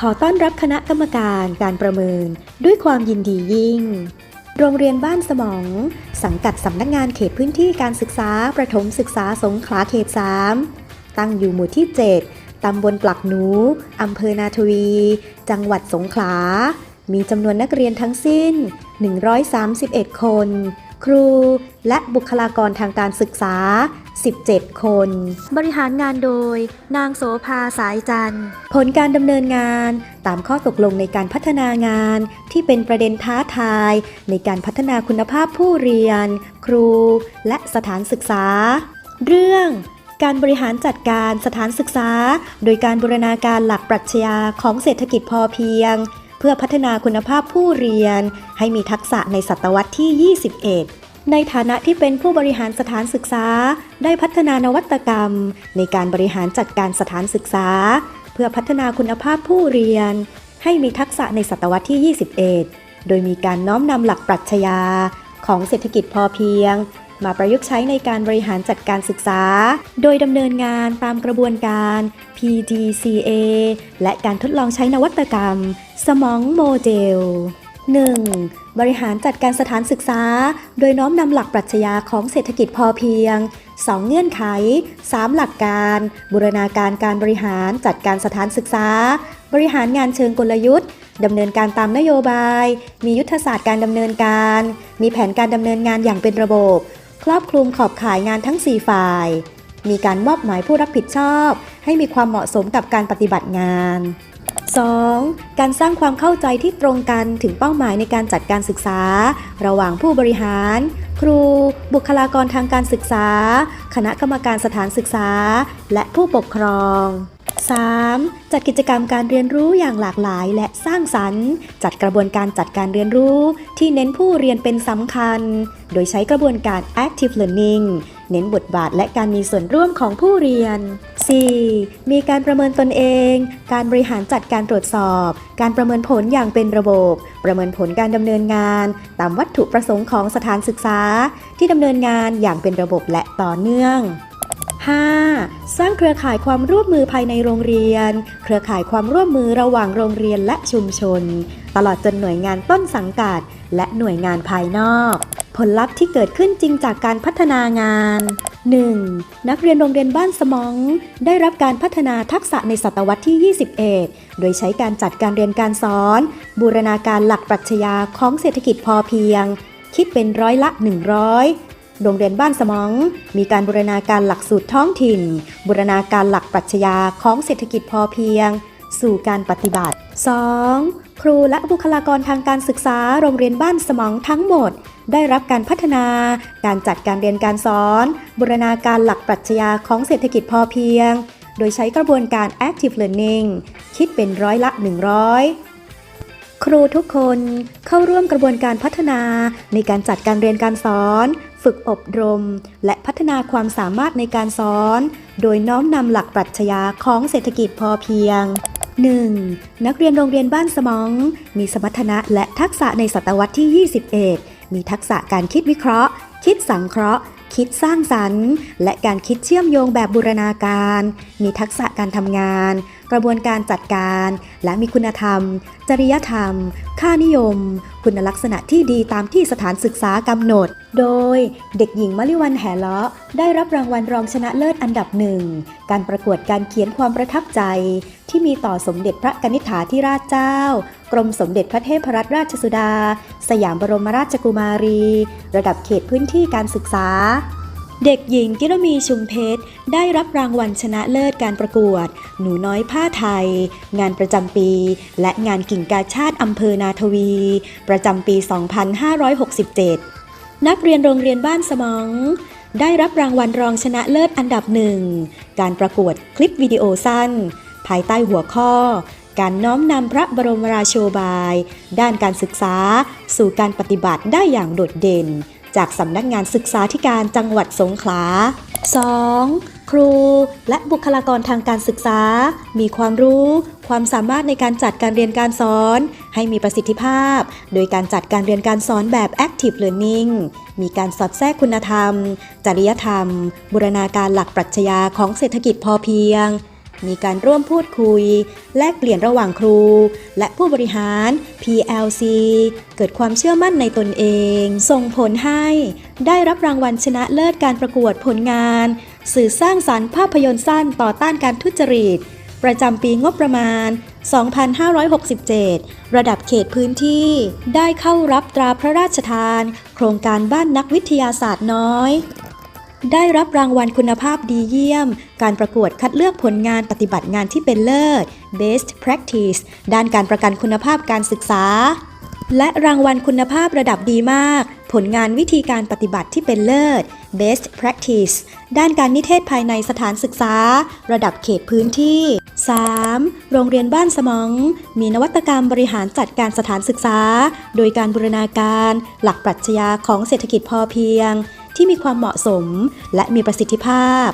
ขอต้อนรับคณะกรรมการการประเมินด้วยความยินดียิ่ง โรงเรียนบ้านสมอง สังกัดสำนักงานเขตพื้นที่การศึกษา ประถมศึกษาสงขลาเขต 3 ตั้งอยู่หมู่ที่ 7 ตำบลปลักหนู อำเภอนาทวี จังหวัดสงขลา มีจำนวนนักเรียนทั้งสิ้น 131 คน ครูและบุคลากรทางการศึกษา 17 คน บริหารงานโดย นางโสภาสายจันทร์ ผลการดำเนินงานตามข้อตกลงในการพัฒนางานที่เป็นประเด็นท้าทาย ในการพัฒนาคุณภาพผู้เรียน ครู และสถานศึกษา เรื่องการบริหารจัดการสถานศึกษา โดยการบูรณาการหลักปรัชญาของเศรษฐกิจพอเพียง เพื่อพัฒนาคุณภาพผู้เรียน ให้มีทักษะในศตวรรษที่ 21 ในฐานะที่เป็นผู้บริหารสถานศึกษา ได้พัฒนานวัตกรรม ในการบริหารจัดการสถานศึกษา เพื่อพัฒนาคุณภาพผู้เรียน ให้มีทักษะในศตวรรษที่ 21 โดยมีการน้อมนำหลักปรัชญาของเศรษฐกิจพอเพียง มาประยุกต์ใช้ในการบริหารจัดการศึกษา โดยดำเนินงานตามกระบวนการ PDCA และการทดลองใช้นวัตกรรม สมองโมเดล 1. บริหารจัดการสถานศึกษา โดยน้อมนำหลักปรัชญาของเศรษฐกิจพอเพียง 2 เงื่อนไข 3 หลักการ บูรณาการการบริหารจัดการสถานศึกษา บริหารงานเชิงกลยุทธ์ดำเนินการตามนโยบาย มียุทธศาสตร์การดำเนินการ มีแผนการดำเนินงานอย่างเป็นระบบ ครอบคลุมขอบข่ายงานทั้ง 4 ฝ่าย มีการมอบหมายผู้รับผิดชอบ ให้มีความเหมาะสมกับการปฏิบัติงาน 2. การสร้างความเข้าใจที่ตรงกันถึงเป้าหมายในการจัดการศึกษา ระหว่างผู้บริหาร ครู บุคลากรทางการศึกษา คณะกรรมการสถานศึกษา และผู้ปกครอง 3. จัดกิจกรรมการเรียนรู้อย่างหลากหลายและสร้างสรรค์ จัดกระบวนการจัดการเรียนรู้ที่เน้นผู้เรียนเป็นสำคัญ โดยใช้กระบวนการ active learning เน้นบทบาทและการมีส่วนร่วมของผู้เรียน 4. มีการประเมินตนเอง การบริหารจัดการตรวจสอบ การประเมินผลอย่างเป็นระบบ ประเมินผลการดำเนินงาน ตามวัตถุประสงค์ของสถานศึกษา ที่ดำเนินงานอย่างเป็นระบบและต่อเนื่อง 5. สร้างเครือข่ายความร่วมมือภายในโรงเรียน เครือข่ายความร่วมมือระหว่างโรงเรียนและชุมชน ตลอดจนหน่วยงานต้นสังกัด และหน่วยงานภายนอก ผลลัพธ์ที่เกิดขึ้นจริงจากการพัฒนางาน 1. นักเรียนโรงเรียนบ้านสมอง ได้รับการพัฒนาทักษะในศตวรรษที่ 21 โดยใช้การจัดการเรียนการสอน บูรณาการหลักปรัชญาของเศรษฐกิจพอเพียง คิดเป็นร้อยละ 100โรงเรียนบ้านสมอง มีการบูรณาการหลักสูตรท้องถิ่น บูรณาการหลักปรัชญาของเศรษฐกิจพอเพียง สู่การปฏิบัติ 2. ครูและบุคลากรทางการศึกษาโรงเรียนบ้านสมองทั้งหมด ได้รับการพัฒนา การจัดการเรียนการสอน บูรณาการหลักปรัชญาของเศรษฐกิจพอเพียง โดยใช้กระบวนการ active learning คิดเป็นร้อยละ 100ครูทุกคนเข้าร่วมกระบวนการพัฒนาในการจัดการเรียนการสอน ฝึกอบรม และพัฒนาความสามารถในการสอน โดยน้อมนำหลักปรัชญาของเศรษฐกิจพอเพียง 1. นักเรียนโรงเรียนบ้านสมอง มีสมรรถนะและทักษะในศตวรรษที่ 21 มีทักษะการคิดวิเคราะห์ คิดสังเคราะห์ คิดสร้างสรรค์ และการคิดเชื่อมโยงแบบบูรณาการ มีทักษะการทำงาน กระบวนการจัดการ และมีคุณธรรม จริยธรรม ค่านิยม คุณลักษณะที่ดีตามที่สถานศึกษากำหนดโดยเด็กหญิงมลิวันแหเลาะได้รับรางวัลรองชนะเลิศอันดับหนึ่ง การประกวดการเขียนความประทับใจ ที่มีต่อสมเด็จพระกนิษฐาธิราชเจ้า กรมสมเด็จพระเทพรัตนราชสุดา สยามบรมราชกุมารี ระดับเขตพื้นที่การศึกษา เด็กหญิงกิรมีชุมเพชร ได้รับรางวัลชนะเลิศการประกวด หนูน้อยผ้าไทย งานประจำปี และงานกิ่งกาชาติอำเภอนาทวี ประจำปี 2567 นักเรียนโรงเรียนบ้านสมองได้รับรางวัลรองชนะเลิศอันดับหนึ่ง การประกวดคลิปวิดีโอสั้น ภายใต้หัวข้อ การน้อมนำพระบรมราโชบาย ด้านการศึกษา สู่การปฏิบัติได้อย่างโดดเด่น จากสำนักงานศึกษาธิการจังหวัดสงขลา 2. ครูและบุคลากรทางการศึกษา มีความรู้ ความสามารถในการจัดการเรียนการสอน ให้มีประสิทธิภาพ โดยการจัดการเรียนการสอนแบบ active learning มีการสอดแทรกคุณธรรม จริยธรรม บูรณาการหลักปรัชญาของเศรษฐกิจพอเพียง มีการร่วมพูดคุย แลกเปลี่ยนระหว่างครู และผู้บริหาร PLC เกิดความเชื่อมั่นในตนเอง ส่งผลให้ได้รับรางวัลชนะเลิศการประกวดผลงาน สื่อสร้างสารรค์ภาพยนตร์สั้นต่อต้านการทุจริต ประจำปีงบประมาณ 2567 ระดับเขตพื้นที่ ได้เข้ารับตราพระราชทาน โครงการบ้านนักวิทยาศาสตร์น้อย ได้รับรางวัลคุณภาพดีเยี่ยม การประกวดคัดเลือกผลงานปฏิบัติงานที่เป็นเลิศ Best Practice ด้านการประกันคุณภาพการศึกษา และรางวัลคุณภาพระดับดีมาก ผลงานวิธีการปฏิบัติที่เป็นเลิศ Best Practice ด้านการนิเทศภายในสถานศึกษา ระดับเขตพื้นที่ 3. โรงเรียนบ้านสมอง มีนวัตกรรมบริหารจัดการสถานศึกษา โดยการบูรณาการ หลักปรัชญาของเศรษฐกิจพอเพียง ที่มีความเหมาะสม และมีประสิทธิภาพ